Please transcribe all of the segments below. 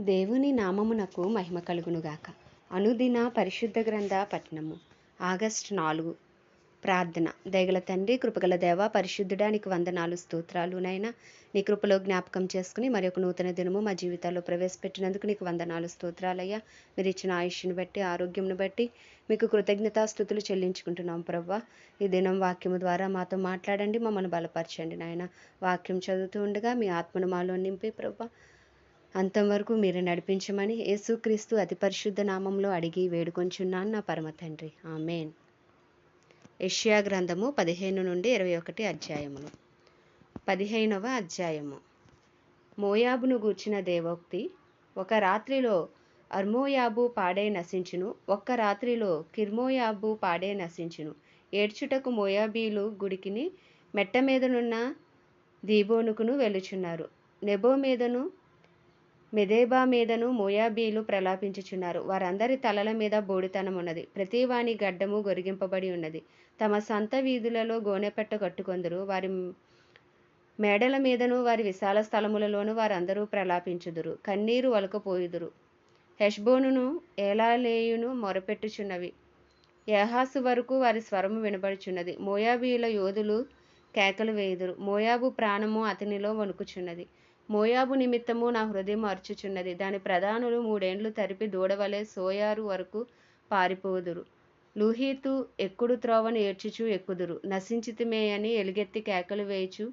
దేవుని నామమునకు మహిమ కలుగునుగాక. అనుదిన పరిశుద్ధ గ్రంథ పట్టణము ఆగస్ట్ నాలుగు. ప్రార్థన. దయగల తండ్రి కృపగల దేవ పరిశుద్ధుడా నీకు వందనాలు స్తోత్రాలు నైనా నీ కృపలో జ్ఞాపకం చేసుకుని మరి ఒక నూతన దినము మా జీవితాల్లో ప్రవేశపెట్టినందుకు నీకు వందనాలు స్తోత్రాలయ్యా. మీరు ఇచ్చిన ఆయుష్ని బట్టి ఆరోగ్యంను బట్టి మీకు కృతజ్ఞతాస్థుతులు చెల్లించుకుంటున్నాం ప్రవ్వ. ఈ దినం వాక్యము ద్వారా మాతో మాట్లాడండి మమ్మల్ని బలపరచండి నాయన. వాక్యం చదువుతూ ఉండగా మీ ఆత్మను మాలో నింపి ప్రవ్వా. అంతం వరకు మీరు నడిపించమని యేసుక్రీస్తు అతి పరిశుద్ధ నామంలో అడిగి వేడుకొంచున్నాను నా పరమ తండ్రి. ఆమెన్. యష్యా గ్రంథము పదిహేను నుండి ఇరవై ఒకటి అధ్యాయములు. పదిహేనవ అధ్యాయము. మోయాబును గూర్చిన దేవోక్తి ఒక రాత్రిలో అర్మోయాబు పాడే నశించును ఒక్క రాత్రిలో కిర్మోయాబు పాడే నశించును. ఏడ్చుటకు మోయాబీలు గుడికిని మెట్ట మీదనున్న దీబోనుకును వెలుచున్నారు నెబో మీదను మెదేబా మీదను మోయాబీలు ప్రలాపించుచున్నారు. వారందరి తలల మీద బోడితనం ఉన్నది. ప్రతివాని గడ్డము గొరిగింపబడి ఉన్నది. తమ సంత వీధులలో గోనెపెట్ట కట్టుకొందరు. వారి మేడల మీదను వారి విశాల స్థలములలోను వారందరూ ప్రలాపించుదురు. కన్నీరు వలకపోయుదురు. హెష్బోనును ఏలాలేయును మొరపెట్టుచున్నవి. యహాసు వరకు వారి స్వరము వినబడుచున్నది. మోయాబీల యోధులు కేకలు వేయుదురు. మోయాబు ప్రాణము అతనిలో వణుకుచున్నది. మోయాబు నిమిత్తము నా హృదయం అర్చుచున్నది. దాని ప్రధానులు మూడేండ్లు తరిపి దూడవలే సోయారు వరకు పారిపోదురు. లుహీతు ఎక్కుడు త్రోవను ఏడ్చుచు ఎక్కుదురు. నశించితిమే అని ఎలుగెత్తి కేకలు వేయుచు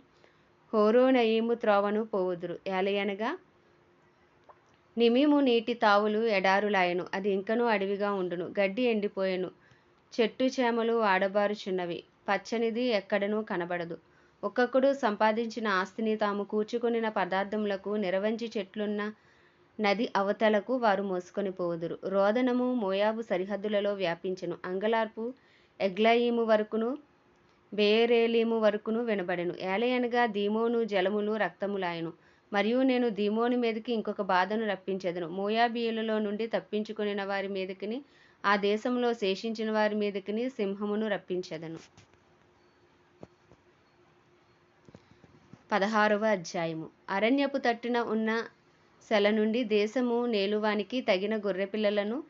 హోరోనయీము త్రోవను పోవుదురు. ఏలయనగా నిమిము నీటి తావులు ఎడారులాయను. అది ఇంకనూ అడవిగా ఉండును. గడ్డి ఎండిపోయెను. చెట్టు చేమలు ఆడబారుచున్నవి. పచ్చనిది ఎక్కడనూ కనబడదు. ఒక్కొక్కడు సంపాదించిన ఆస్తిని తాము కూర్చుకొనిన పదార్థములకు నిరవంచి చెట్లున్న నది అవతలకు వారు మోసుకొని పోవుదురు రోదనము మోయాబు సరిహద్దులలో వ్యాపించెను. అంగలార్పు ఎగ్లయీము వరకును బేరేలీము వరకును వినబడెను. ఏలయనగా దీమోను జలములు రక్తములాయను. మరియు నేను దీమోని మీదకి ఇంకొక బాధను రప్పించెదను. మోయాబీయులలో నుండి తప్పించుకునిన వారి మీదకిని ఆ దేశంలో శేషించిన వారి మీదకిని సింహమును రప్పించెదను. పదహారవ అధ్యాయము. అరణ్యపు తట్టున ఉన్న సెల నుండి దేశము నేలువానికి తగిన గొర్రెపిల్లలను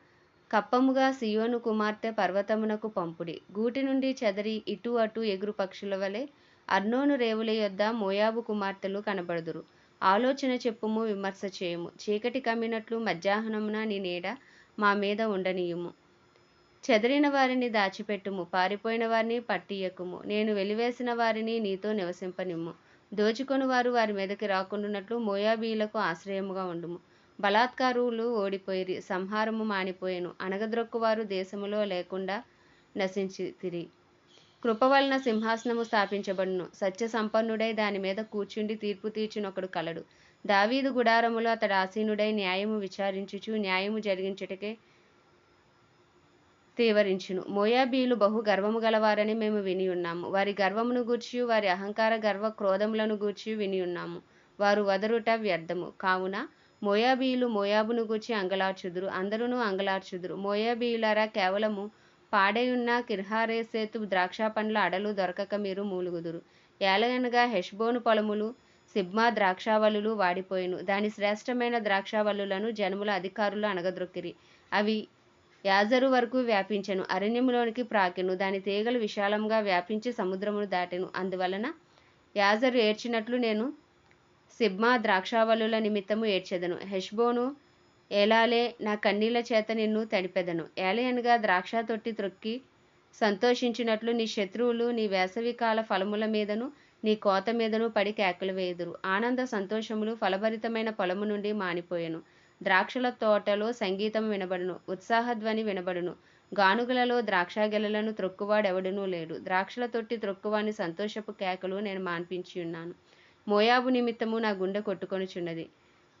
కప్పముగా సియోను కుమార్తె పర్వతమునకు పంపుడి. గూటి నుండి చెదరి ఇటు అటు ఎగురు పక్షుల వలె అర్నోను రేవుల యొద్ద మోయాబు కుమార్తెలు కనబడుదురు. ఆలోచన చెప్పుము విమర్శ చేయము. చీకటి కమ్మినట్లు మధ్యాహ్నమున నీ నీడ మా మీద ఉండనీయుము. చెదరిన వారిని దాచిపెట్టుము పారిపోయిన వారిని పట్టియకుము. నేను వెలివేసిన వారిని నీతో నివసింపనిమ్ము. దోచుకొని వారు వారి మీదకి రాకుండానట్లు మోయాబీలకు ఆశ్రయముగా ఉండుము. బలాత్కారులు ఓడిపోయిరి సంహారము మానిపోయెను. అనగద్రొక్కువారు దేశములో లేకుండా నశించితిరి. కృప వలన సింహాసనము స్థాపించబడును. సత్య సంపన్నుడై దాని మీద కూర్చుండి తీర్పు తీర్చునొకడు కలడు. దావీదు గుడారములో అతడు ఆసీనుడై న్యాయము విచారించుచు న్యాయము జరిగించుటకే తీవరించును. మోయాబీలు బహు గర్వము గలవారని మేము విని ఉన్నాము. వారి గర్వమును గూర్చి వారి అహంకార గర్వ క్రోధములను గూర్చి విని ఉన్నాము. వారు వదరుట వ్యర్థము. కావున మోయాబీయులు మోయాబును గూర్చి అంగలార్చుదురు. అందరూ అంగలార్చుదురు. మోయాబీయులారా కేవలము పాడేయున్న కిర్హారేసేతు ద్రాక్ష పండ్ల అడలు దొరకక మీరు మూలుగుదురు. ఏలయనగా హెష్బోను పొలములు సిబ్మా ద్రాక్షావల్లులు వాడిపోయిను. దాని శ్రేష్టమైన ద్రాక్షావల్లులను జనముల అధికారులు అనగద్రొక్కిరి అవి యాజరు వరకు వ్యాపించెను. అరణ్యములోనికి ప్రాకెను. దాని తీగలు విశాలంగా వ్యాపించి సముద్రమును దాటెను. అందువలన యాజరు ఏడ్చినట్లు నేను సిబ్మా ద్రాక్షావళుల నిమిత్తము ఏడ్చెదను. హెష్బోను ఏలాలే నా కన్నీళ్ళ చేత నిన్ను తడిపెదను. ఏలయనగా ద్రాక్ష తొట్టి త్రొక్కి సంతోషించినట్లు నీ శత్రువులు నీ వేసవికాల ఫలముల మీదను నీ కోత మీదను పడి కేకలు వేయుదురు. ఆనంద సంతోషములు ఫలభరితమైన పొలము నుండి మానిపోయెను. ద్రాక్షల తోటలో సంగీతం వినబడును ఉత్సాహధ్వని వినబడును. గానుగలలో ద్రాక్షాగెలలను త్రొక్కువాడెవడనూ లేడు. ద్రాక్షల తొట్టి త్రొక్కువాని సంతోషపు కేకలు నేను మాన్పించి ఉన్నాను. మోయాబు నిమిత్తము నా గుండె కొట్టుకొనుచున్నది.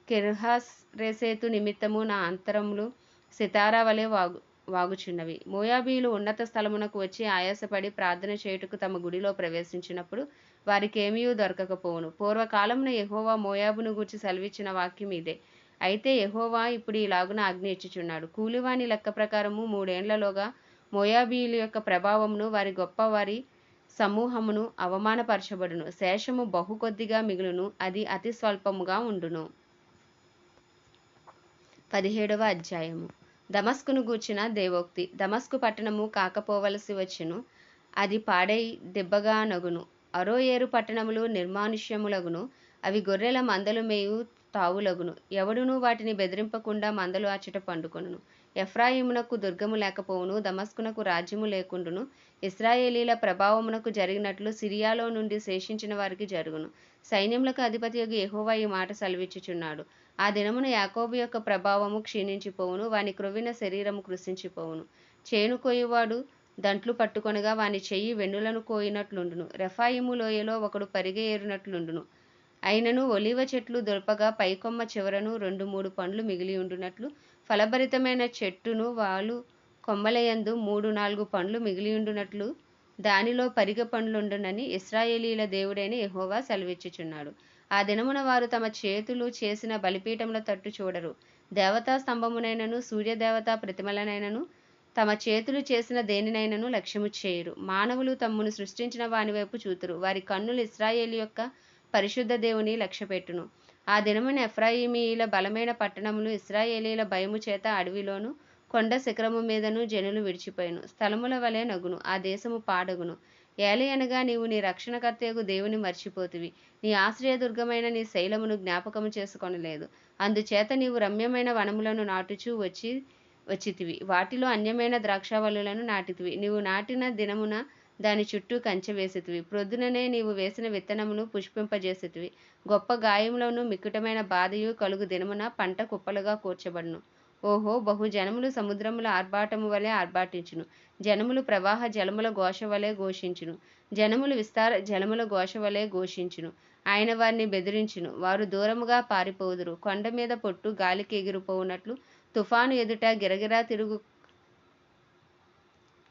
కిర్హాస్ రేసేతు నిమిత్తము నా అంతరములు సితారా వలె వాగు వాగుచున్నవి. మోయాబీలు ఉన్నత స్థలమునకు వచ్చి ఆయాసపడి ప్రార్థన చేయుటకు తమ గుడిలో ప్రవేశించినప్పుడు వారికేమీ దొరకకపోవును. పూర్వకాలమున ఎహోవా మోయాబును గూర్చి సెలవిచ్చిన వాక్యం ఇదే అయితే ఎహోవా ఇప్పుడు ఇలాగున ఆజ్ఞ ఇచ్చుచున్నాడు కూలివాని లెక్క ప్రకారము మూడేండ్లలోగా మోయాబీయుల యొక్క ప్రభావమును వారి గొప్ప వారి సమూహమును అవమానపరచబడును. శేషము బహు కొద్దిగా మిగులును అది అతి స్వల్పముగా ఉండును. పదిహేడవ అధ్యాయము. దమస్కును గూర్చిన దేవోక్తి. దమస్కు పట్టణము కాకపోవలసి వచ్చును. అది పాడై దెబ్బగా నగును. అరోయేరు పట్టణములు నిర్మానుష్యములగును. అవి గొర్రెల మందలు మేయు తావులగును. ఎవడునూ వాటిని బెదిరింపకుండా మందలు ఆచట పండుకొనును. ఎఫ్రాయిమునకు దుర్గము లేకపోవును దమస్కునకు రాజ్యము లేకుండును. ఇస్రాయేలీల ప్రభావమునకు జరిగినట్లు సిరియాలో నుండి శేషించిన వారికి జరుగును. సైన్యములకు అధిపతి యొక్క ఎహోవా ఈ మాట సెలవిచ్చుచున్నాడు. ఆ దినమున యాకోబు యొక్క ప్రభావము క్షీణించిపోవును వాని క్రొవిన శరీరము కృషించిపోవును చేను కోయువాడు దంట్లు పట్టుకొనగా వాని చెయ్యి వెన్నులను కోయినట్లుండును. రెఫాయిము లోయలో ఒకడు పరిగె ఏరునట్లుండును. అయినను ఒలీవ చెట్లు దొరపగా పైకొమ్మ చివరను రెండు మూడు పండ్లు మిగిలి ఉండునట్లు ఫలభరితమైన చెట్టును వాలు కొమ్మలయందు మూడు నాలుగు పండ్లు మిగిలియుండునట్లు దానిలో పరిగ పండ్లుండునని ఇస్రాయేలీల దేవుడైన ఎహోవా సెలవిచ్చుచున్నాడు. ఆ దినమున వారు తమ చేతులు చేసిన బలిపీఠముల తట్టు చూడరు. దేవతా స్తంభమునైనను సూర్యదేవతా ప్రతిమలనైనను తమ చేతులు చేసిన దేనినైనను లక్ష్యము చేయరు. మానవులు తమ్మును సృష్టించిన వాని వైపు చూతురు. వారి కన్నులు ఇస్రాయేలు యొక్క పరిశుద్ధ దేవుని లక్ష్యపెట్టును. ఆ దినమున ఎఫ్రాయిమీయుల బలమైన పట్టణములు ఇస్రాయేలీల భయము చేత అడవిలోను కొండ శిఖరము మీదను జనులు విడిచిపోయిను. స్థలముల వలె నగును ఆ దేశము పాడగును. ఏలి అనగా నీవు నీ రక్షణకర్తయగు దేవుని మర్చిపోతివి. నీ ఆశ్రయదుర్గమైన నీ శైలమును జ్ఞాపకము చేసుకొనలేదు. అందుచేత నీవు రమ్యమైన వనములను నాటుచూ వచ్చి వచ్చితివి. వాటిలో అన్యమైన ద్రాక్షావల్లులను నాటితివి. నీవు నాటిన దినమున దాని చుట్టూ కంచె వేసితివి ప్రొద్దుననే నీవు వేసిన విత్తనమును పుష్పింపజేసితివి గొప్ప గాయములను మిక్కుటమైన బాధయు కలుగు దినమున పంట కుప్పలుగా కూర్చబడును. ఓహో బహు జనములు సముద్రముల ఆర్భాటము వలె ఆర్భాటించును. జనములు ప్రవాహ జలముల ఘోష వలె ఘోషించును. జనములు విస్తార జలముల ఘోష వలె ఘోషించును. ఆయన వారిని బెదిరించును. వారు దూరముగా పారిపోదురు. కొండ మీద పొట్టు గాలికి ఎగిరిపోవునట్లు తుఫాను ఎదుట గిరగిరా తిరుగు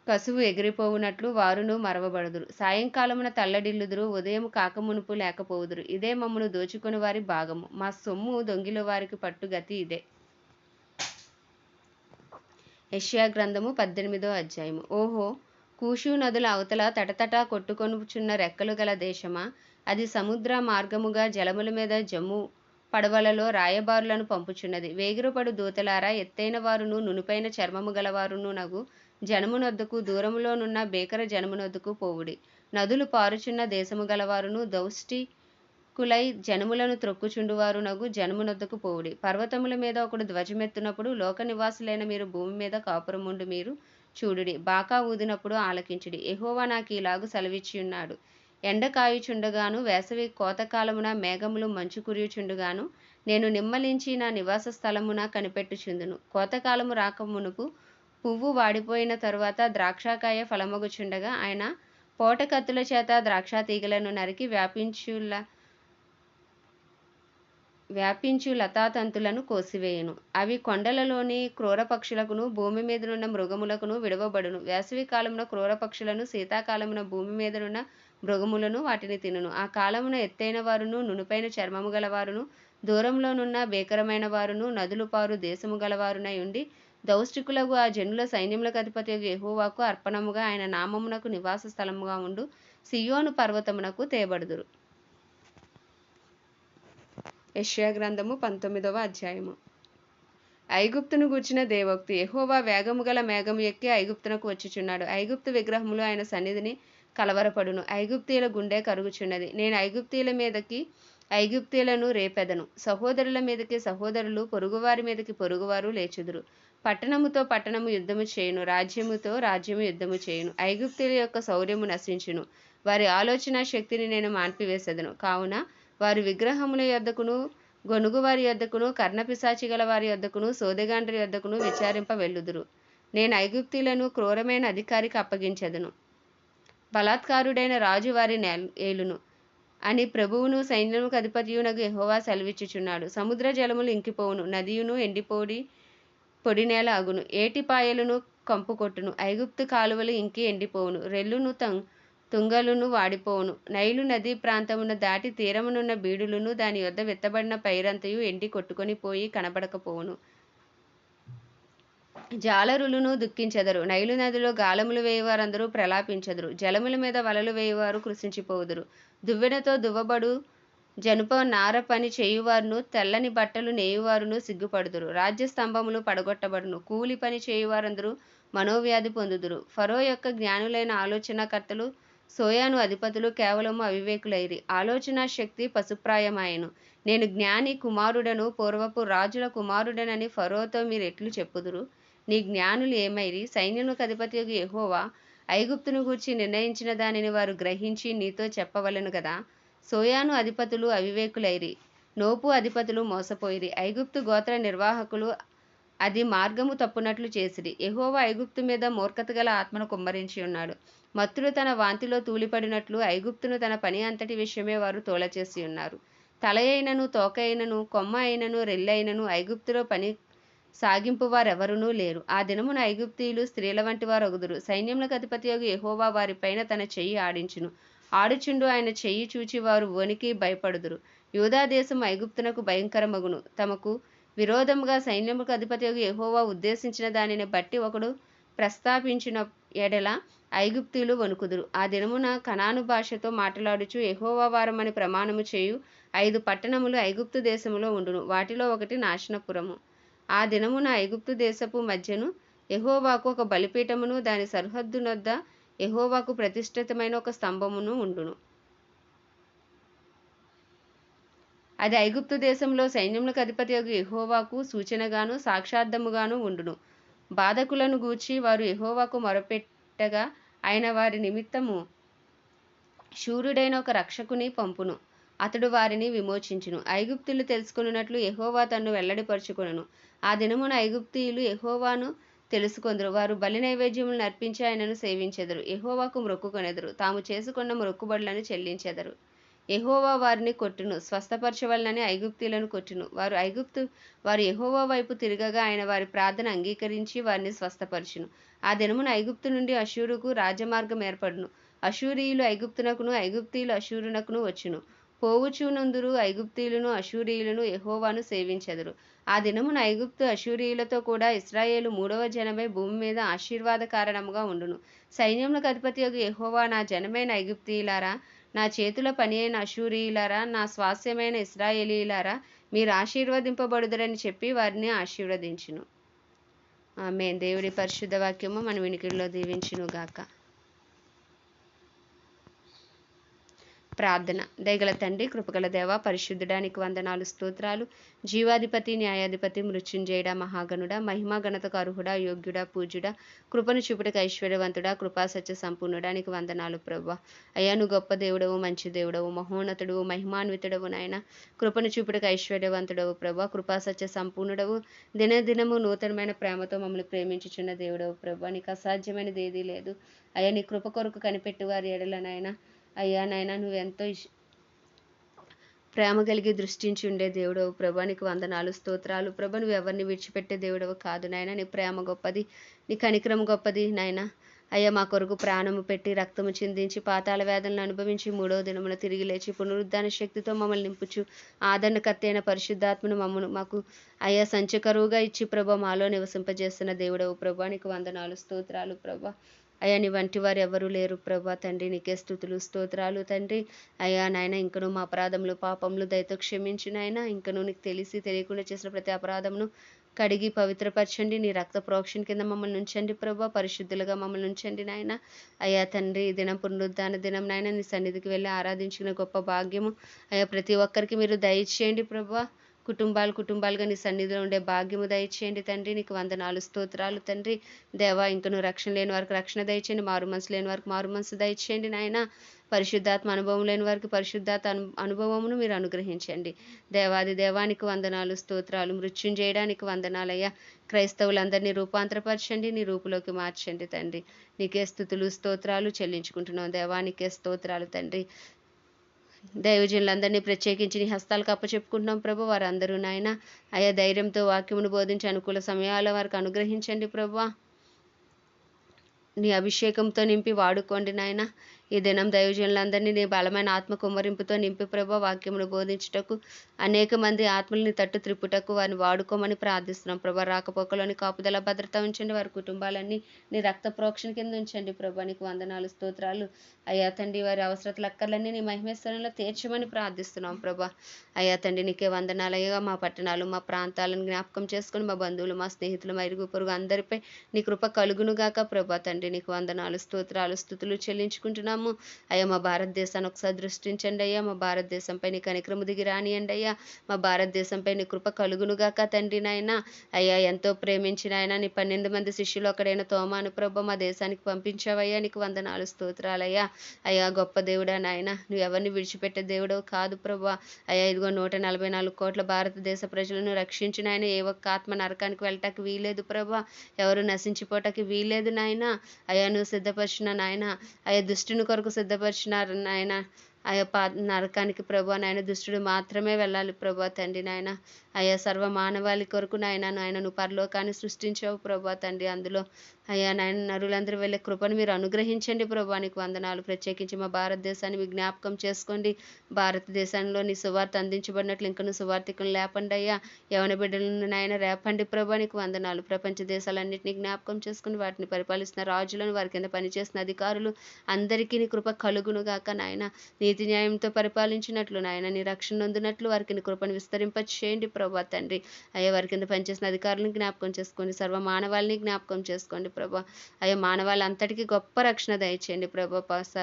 కసువు ఎగిరిపోవునట్లు వారును మరవబడుదురు. సాయంకాలమున తల్లడిల్లుదురు ఉదయం కాకమునుపు లేకపోవుదురు. ఇదే మమ్మను దోచుకుని వారి భాగము. మా సొమ్ము దొంగిల వారికి పట్టు గతి ఇదే. యెషయా గ్రంథము పద్దెనిమిదో అధ్యాయము. ఓహో కూషు నదుల అవతల తటతటా కొట్టుకొనుచున్న రెక్కలు గల దేశమా? అది సముద్ర మార్గముగా జలముల మీద జమ్ము పడవలలో రాయబారులను పంపుచున్నది. వేగిరపడు దూతలారా ఎత్తైన వారును నునుపైన చర్మము గలవారును నగు జనమునొద్దకు దూరములోనున్న బేకర జనమునొద్దకు పోవుడి. నదులు పారుచున్న దేశము గలవారును దౌష్టి కులై జనములను త్రొక్కుచుండువారు నగు జనమునొద్దకు పోవుడి. పర్వతముల మీద ఒకడు ధ్వజమెత్తునప్పుడు లోక నివాసులైన మీరు భూమి మీద కాపురముండు మీరు చూడుడి. బాకా ఊదినప్పుడు ఆలకించుడి. ఎహోవా నాకు ఇలాగు సెలవిచ్చియున్నాడు. ఎండ కాయుచుండగాను వేసవి కోతకాలమున మేఘములు మంచు కురియుచుండుగాను నేను నిమ్మలించి నా నివాస స్థలమున కనిపెట్టుచుందును. కోతకాలము రాక మునుపు పువ్వు వాడిపోయిన తరువాత ద్రాక్షకాయ ఫలమగుచుండగా ఆయన పోటకత్తుల చేత ద్రాక్ష తీగలను నరికి వ్యాపించుల వ్యాపించు లతాతంతులను కోసివేయును. అవి కొండలలోని క్రూర పక్షులకును భూమి మీదనున్న మృగములకును విడవబడును. వేసవి కాలంలో క్రూర పక్షులను శీతాకాలమున భూమి మీదనున్న మృగములను వాటిని తినును. ఆ కాలమున ఎత్తైన వారును నునుపైన చర్మము గలవారును దూరంలోనున్న భీకరమైన వారును నదులు పారు దేశము గలవారునై ఉండి దౌష్టికులకు ఆ జనుల సైన్యములకు అధిపతి యహోవాకు అర్పణముగా ఆయన నామమునకు నివాస స్థలముగా ఉండు. సియోను పర్వతమునకు తేబడుదురు. యష్యా గ్రంథము పంతొమ్మిదవ అధ్యాయము. ఐగుప్తును గూర్చిన దేవోక్తి ఎహోవా వేగము గల మేఘము ఎక్కి ఐగుప్తునకు వచ్చుచున్నాడు. ఐగుప్తు విగ్రహములు ఆయన సన్నిధిని కలవరపడును. ఐగుప్తీయుల గుండె కరుగుచున్నది. నేను ఐగుప్తీయుల మీదకి ఐగుప్తీయులను రేపెదను. సహోదరుల మీదకి సహోదరులు పొరుగువారి మీదకి పొరుగువారు లేచుదురు. పట్టణముతో పట్టణము యుద్ధము చేయును రాజ్యముతో రాజ్యము యుద్ధము చేయును. ఐగుప్తుల యొక్క శౌర్యము నశించును. వారి ఆలోచన శక్తిని నేను మాన్పివేసెదను. కావున వారి విగ్రహముల యొద్దకును గొనుగు వారి యొద్దకును కర్ణపిశాచి గల వారి యొద్దకును సోదెగాండ్రి యొద్దకును విచారింప వెళ్ళుదురు నేను ఐగుప్తులను క్రూరమైన అధికారికి అప్పగించదును. బలాత్కారుడైన రాజు వారి ఏలును. అని ప్రభువును సైన్యముకు అధిపతియునకు ఎహోవా సెలవిచ్చుచున్నాడు. సముద్ర జలములు ఇంకిపోవును. నదియును ఎండిపోడి పొడి నేల అగును. ఏటిపాయలను కంపు కొట్టును ఐగుప్తు కాలువలు ఇంకి ఎండిపోవును. రెల్లును తం తుంగలును వాడిపోవును. నైలు నదీ ప్రాంతమున దాటి తీరమునున్న బీడులను దాని యొద్ద విత్తబడిన పైరంతయు ఎండి కొట్టుకొని పోయి కనబడకపోవును. జాలరులను దుఃఖించెదరు. నైలు నదిలో గాలములు వేయువారందరూ ప్రలాపించెదరు. జలముల మీద వలలు వేయువారు కృషించిపోవుదురు దువ్వెనతో దువ్వబడు జనుప నార పని చేయువారును తెల్లని బట్టలు నేయువారును సిగ్గుపడుదురు. రాజ్య స్తంభములు పడగొట్టబడును. కూలి పని చేయువారందరూ మనోవ్యాధి పొందుదురు. ఫరో యొక్క జ్ఞానులైన ఆలోచనకర్తలు సోయాను అధిపతులు కేవలము అవివేకులైరి. ఆలోచన శక్తి పశుప్రాయమాయను. నేను జ్ఞాని కుమారుడను పూర్వపు రాజుల కుమారుడనని ఫరోతో మీరు ఎట్లు చెప్పుదురు? నీ జ్ఞానులు ఏమైరి? సైన్యములకు అధిపతి యెహోవా ఐగుప్తును గూర్చి నిర్ణయించిన దానిని వారు గ్రహించి నీతో చెప్పవలను కదా సోయాను అధిపతులు అవివేకులైరి నోపు అధిపతులు మోసపోయిరి ఐగుప్తు గోత్ర నిర్వాహకులు అది మార్గము తప్పునట్లు చేసిరి. ఎహోవా ఐగుప్తు మీద మూర్ఖత గల ఆత్మను కుమ్మరించి ఉన్నాడు. మత్తుడు తన వాంతిలో తూలిపడినట్లు ఐగుప్తును తన పని అంతటి విషయమే వారు తోలచేసి ఉన్నారు. తల అయినను తోక అయినను కొమ్మ అయినను రెల్లైనను ఐగుప్తులో పని సాగింపు వారెవరునూ లేరు. ఆ దినమున ఐగుప్తీయులు స్త్రీల వంటి వారు ఒగుదురు సైన్యములకు అధిపతి ఎహోవా యెహోవా వారిపైన తన చెయ్యి ఆడించును. ఆడుచుండు ఆయన చెయ్యి చూచి వారు వణికి భయపడుదురు. యూదాదేశం ఐగుప్తునకు భయంకరమగును. తమకు విరోధముగా సైన్యముకు అధిపతి యొక్క ఉద్దేశించిన దానిని బట్టి ఒకడు ప్రస్తాపించిన ఎడల ఐగుప్తులు వణుకుదురు. ఆ దినమున కనాను భాషతో మాట్లాడుచు ఎహోవా వారమని ప్రమాణము చేయు ఐదు పట్టణములు ఐగుప్తు దేశములో ఉండును. వాటిలో ఒకటి నాశనపురము. ఆ దినమున ఐగుప్తు దేశపు మధ్యను ఎహోవాకు ఒక బలిపీఠమును దాని సరిహద్దునొద్ద ఎహోవాకు ప్రతిష్ఠితమైన ఒక స్తంభమును ఉండును. అది ఐగుప్తు దేశంలో సైన్యములకు అధిపతి యొక్క సూచనగాను సాక్షార్థముగాను ఉండును. బాధకులను గూర్చి వారు ఎహోవాకు మొరపెట్టగా ఆయన వారి నిమిత్తము శూరుడైన ఒక రక్షకుని పంపును. అతడు వారిని విమోచించును. ఐగుప్తులు తెలుసుకున్నట్లు ఎహోవా తన్ను వెల్లడిపరుచుకొనును. ఆ దినమున ఐగుప్తీయులు ఎహోవాను తెలుసుకొందరు. వారు బలి నైవేద్యములను అర్పించి ఆయనను సేవించెదరు. ఎహోవాకు మొక్కుకొనెదరు తాము చేసుకున్న మొక్కుబడులను చెల్లించెదరు. ఎహోవా వారిని కొట్టును. స్వస్థపరచవలనని ఐగుప్తులను కొట్టును. వారు ఐగుప్తు వారు ఎహోవా వైపు తిరగగా ఆయన వారి ప్రార్థన అంగీకరించి వారిని స్వస్థపరచును. ఆ దినమున ఐగుప్తు నుండి అశూరుకు రాజమార్గం ఏర్పడును. అశూరీయులు ఐగుప్తునకును ఐగుప్తీయులు అశూరునకును వచ్చును. పోవుచునందురు ఐగుప్తీయులను అషూరియులను ఎహోవాను సేవించెదరు. ఆ దినమున ఐగుప్తు అశూరియులతో కూడా ఇస్రాయేలు మూడవ జనమై భూమి మీద ఆశీర్వాద కారణముగా ఉండును. సైన్యములకు అధిపతి యొక్క ఎహోవా నా జనమైన ఐగుప్తీయులారా నా చేతుల పని అయిన అశూరియులారా నా స్వాస్యమైన ఇస్రాయేలీలారా మీరు ఆశీర్వదింపబడుదరని చెప్పి వారిని ఆశీర్వదించును. ఆమె దేవుడి పరిశుద్ధ వాక్యము మన వినికిడిలో దీవించును గాక ప్రార్థన. దయగల తండ్రి కృపగల దేవ పరిశుద్ధుడానికి వందనాలు స్తోత్రాలు. జీవాధిపతి న్యాయాధిపతి మృత్యుంజయుడ మహాగణుడ మహిమా గణతకు అర్హుడ యోగ్యుడా పూజ్యుడ కృపను చూపుటకు ఐశ్వర్యవంతుడ కృపా సత్య సంపూర్ణుడానికి వందనాలు ప్రభా అయ్యాను గొప్ప దేవుడవు మంచి దేవుడవు మహోన్నతుడవు మహిమాన్వితుడవు నాయన. కృపను చూపుటకు ఐశ్వర్యవంతుడవు ప్రభు కృపా సత్య సంపూర్ణుడవు. దినదినము నూతనమైన ప్రేమతో మమ్మల్ని ప్రేమించుచున్న దేవుడవు ప్రభా నీకు అసాధ్యమైనది ఏదీ లేదు. అయ్యా నీ కృప కొరకు కనిపెట్టు వారి ఎడల నాయన. అయ్యా నాయన నువ్వెంతో ఇష్ ప్రేమ కలిగి దృష్టించి ఉండే దేవుడవు ప్రభా. నీకు వందనాలు స్తోత్రాలు. ప్రభ నువ్వు ఎవరిని విడిచిపెట్టే దేవుడవు కాదు నాయన. నీ ప్రేమ గొప్పది నీ కనికరం గొప్పది నాయన. అయ్యా మా కొరకు ప్రాణము పెట్టి రక్తము చిందించి పాతాల వేదనలు అనుభవించి మూడో దినమున తిరిగి లేచి పునరుద్ధాన శక్తితో మమ్మల్ని నింపుచు ఆదరణకర్తైన పరిశుద్ధాత్మను మమ్మను మాకు అయ్యా సంచకరువుగా ఇచ్చి ప్రభ మాలో నివసింపజేస్తున్న దేవుడవు ప్రభా. నీకు వందనాలు స్తోత్రాలు ప్రభా. అయ్యా నీ వంటి వారు ఎవరు లేరు ప్రభా తండ్రి. నీకే స్థుతులు స్తోత్రాలు తండ్రి. అయ్యా నాయన ఇంకను మా అపరాధములు పాపములు దయతో క్షమించి నాయన. ఇంకను నీకు తెలిసి తెలియకుండా చేసిన ప్రతి అపరాధమును కడిగి పవిత్రపరచండి. నీ రక్త ప్రోక్షణ కింద మమ్మల్ని ఉంచండి ప్రభా. పరిశుద్ధులుగా మమ్మల్ని ఉంచండి నాయన. అయ్యా తండ్రి ఈ దినం పునరుద్ధాన దినం నాయన. నీ సన్నిధికి వెళ్ళి ఆరాధించిన గొప్ప భాగ్యము. అయ్యా ప్రతి ఒక్కరికి మీరు దయచేయండి ప్రభా. కుటుంబాలు కుటుంబాలుగా నీ సన్నిధిలో ఉండే భాగ్యము దయచేయండి తండ్రి. నీకు వందనాలు స్తోత్రాలు తండ్రి. దేవా ఇంకను రక్షణ లేని వారికి రక్షణ దయచేయండి. మారు మనసు లేని వారికి మారు మనసు దయచేయండి నాయన. పరిశుద్ధాత్మ అనుభవం లేని వారికి పరిశుద్ధాత్మ అను అనుభవమును మీరు అనుగ్రహించండి. దేవాది దేవానికి వందనాలు స్తోత్రాలు మృత్యుం చేయడానికి వందనాలయ్యా. క్రైస్తవులందరినీ రూపాంతరపరచండి నీ రూపులోకి మార్చండి తండ్రి. నీకే స్థుతులు స్తోత్రాలు చెల్లించుకుంటున్నాం దేవానికే స్తోత్రాలు తండ్రి. దైవజనులందరినీ ప్రత్యేకించి నీ హస్తాలకు అప్పచెప్పుకుంటున్నాం ప్రభు. వారందరూ నాయన అయా ధైర్యంతో వాక్యమును బోధించి అనుకూల సమయాల వారికి అనుగ్రహించండి ప్రభు. నీ అభిషేకంతో నింపి వాడుకోండి నాయన. ఈ దినం దైవజనులందరినీ నీ బలమైన ఆత్మ కుమ్మరింపుతో నింపి ప్రభా వాక్యమును బోధించుటకు అనేక మంది ఆత్మల్ని తట్టు త్రిప్పుటకు వారిని వాడుకోమని ప్రార్థిస్తున్నాం. ప్రభా రాకపోకలోని కాపుదల భద్రత ఉంచండి. వారి కుటుంబాలన్నీ నీ రక్త ప్రోక్షణ కింద ఉంచండి. ప్రభా నీకు వందనాలు స్తోత్రాలు. అయ్యా తండ్రి వారి అవసరతలు అక్కర్లన్నీ నీ మహిమేశ్వరంలో తీర్చమని ప్రార్థిస్తున్నాం ప్రభా. అయ్యా తండ్రి నీకే వందనాలయ్యగా మా పట్టణాలు మా ప్రాంతాలను జ్ఞాపకం చేసుకుని మా బంధువులు మా స్నేహితులు మా ఇరుగు పొరుగు అందరిపై నీ కృప కలుగునుగాక ప్రభా. తండ్రి నీకు వందనాలు స్తోత్రాలు స్థుతులు చెల్లించుకుంటున్నాము అయ్యా మా భారతదేశాన్ని ఒకసారి దృష్టించండి అయ్యా. మా భారతదేశంపై నీ కనిక్రమ దిగి రానియండి అయ్యా. మా భారతదేశంపై నీ కృప కలుగునుగాక తండ్రి నాయన. అయ్యా ఎంతో ప్రేమించిన ఆయన నీ పన్నెండు మంది శిష్యులు ఒకడైన తోమాను ప్రభ మా దేశానికి పంపించావయ్యా. నీకు వందనాలు స్తోత్రాలయ్యా అయ్యా. గొప్ప దేవుడా నాయన. నువ్వు ఎవరిని విడిచిపెట్టే దేవుడవు కాదు ప్రభా. అయ్యా ఇదిగో నూట నలభై నాలుగు కోట్ల భారతదేశ ప్రజలను రక్షించిన ఆయన. ఏ ఒక్క ఆత్మ నరకానికి వెళ్ళటానికి వీలేదు ప్రభా. ఎవరు నశించిపోవటానికి వీలేదు నాయన. అయ్యా నువ్వు సిద్ధపరిచిన నాయన. అయ్యా దుష్టుని కొరకు సిద్ధపరిచినారు నాయన అయ్యా పా నరకానికి ప్రభా నాయన దుష్టుడు మాత్రమే వెళ్ళాలి ప్రభా తండ్రి నాయన. అయ్యా సర్వ మానవాళి కొరకు నాయన నాయన నువ్వు పరలోకాన్ని సృష్టించావు ప్రభా తండ్రి. అందులో అయ్యా నాయన నరులందరూ వెళ్ళే కృపను మీరు అనుగ్రహించండి ప్రభా. నీకు వందనాలు. ప్రత్యేకించి మా భారతదేశాన్ని మీ జ్ఞాపకం చేసుకోండి. భారతదేశంలో నీ సువార్త అందించబడినట్లు ఇంకను సువార్థికులు లేపండి అయ్యా. యవన బిడ్డలను నాయన రేపండి ప్రభా. నీకు వందనాలు. ప్రపంచ దేశాలన్నింటినీ జ్ఞాపకం చేసుకుని వాటిని పరిపాలిస్తున్న రాజులను వారి కింద పనిచేస్తున్న అధికారులు అందరికీ నీ కృప కలుగును నాయన. నాయన నీతి న్యాయంతో పరిపాలించినట్లు నాయన నీ రక్షణ నొందినట్లు వారికి కృపను విస్తరింప చేయండి ప్రభా తండ్రి. అయ్యా వారి కింద పనిచేసిన అధికారులను జ్ఞాపకం చేసుకోండి సర్వ మానవాళిని జ్ఞాపకం చేసుకోండి ప్రభా. అయ్యా మానవాళ్ళంతటికీ గొప్ప రక్షణ దయచేయండి ప్రభా పాస.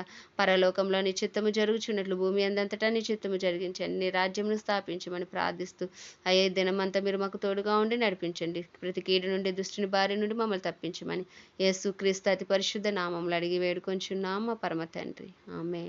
పరలోకంలో నీ చిత్తము జరుగుచున్నట్లు భూమి అందంతటా నీ చిత్తము జరిగించండి. నీ రాజ్యంను స్థాపించమని ప్రార్థిస్తూ అయ్యే దినమంతా మీరు మాకు తోడుగా ఉండి నడిపించండి. ప్రతి కీడు నుండి దుష్టిని భార్య నుండి మమ్మల్ని తప్పించమని యేసు క్రీస్తు అతి పరిశుద్ధ నామంలో అడిగి వేడుకొంచున్నాం మా పరమ తండ్రి. ఆమె